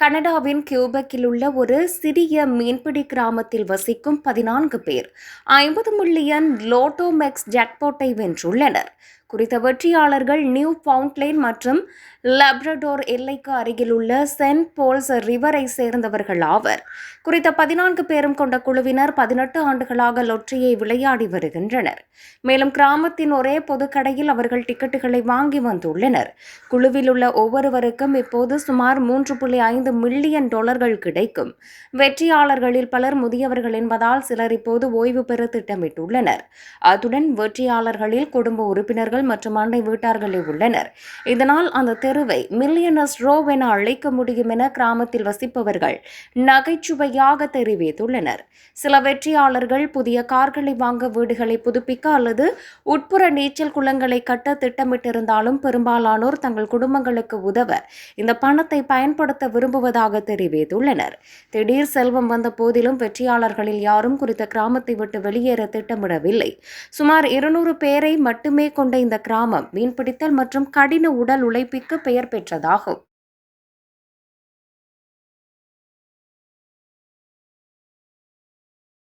கனடாவின் கியூபெக்கில் உள்ள ஒரு சிறிய மீன்பிடி கிராமத்தில் வசிக்கும் பதினான்கு பேர் ஐம்பது மில்லியன் லோட்டோமெக்ஸ் ஜாக்பாட்டை வென்றுள்ளனர். குறித்த வெற்றியாளர்கள் நியூ பவுண்ட்லேன் மற்றும் லப்ரடோர் எல்லைக்கு அருகில் உள்ள சென்ட் போல்ஸ் ரிவரை சேர்ந்தவர்கள் ஆவர். குறித்த பதினான்கு பேரும் கொண்ட குழுவினர் பதினெட்டு ஆண்டுகளாக லொற்றியை விளையாடி வருகின்றனர். மேலும் கிராமத்தின் ஒரே பொதுக்கடையில் அவர்கள் டிக்கெட்டுகளை வாங்கி வந்துள்ளனர். குழுவில் உள்ள ஒவ்வொருவருக்கும் இப்போது சுமார் மூன்று புள்ளி ஐந்து மில்லியன் டாலர்கள் கிடைக்கும். வெற்றியாளர்களில் பலர் முதியவர்கள் என்பதால் சிலர் இப்போது ஓய்வு பெற திட்டமிட்டுள்ளனர். அத்துடன் வெற்றியாளர்களில் குடும்ப உறுப்பினர்கள் மற்றும் அண்டை வீட்டார்களே உள்ளனர். இதனால் அந்த தெருவை மில்லியனர்ஸ் ரோவ் என அழைக்க முடியும் என கிராமத்தில் வசிப்பவர்கள் நகைச்சுவையாக தெரிவித்துள்ளனர். சில வெற்றியாளர்கள் புதிய கார்களை வாங்க வீடுகளை புதுப்பிக்க அல்லது உட்புற நீச்சல் குளங்களை கட்ட திட்டமிட்டிருந்தாலும் பெரும்பாலானோர் தங்கள் குடும்பங்களுக்கு உதவ இந்த பணத்தை பயன்படுத்த விரும்புவதாக தெரிவித்துள்ளனர். திடீர் செல்வம் வந்த போதிலும் வெற்றியாளர்களில் யாரும் குறித்த கிராமத்தை விட்டு வெளியேற திட்டமிடவில்லை. சுமார் இருநூறு பேரை மட்டுமே கொண்ட இந்த கிராமம் மீன்பிடித்தல் மற்றும் கடின உடல் உழைப்பிற்கு பெயர் பெற்றதாகும்.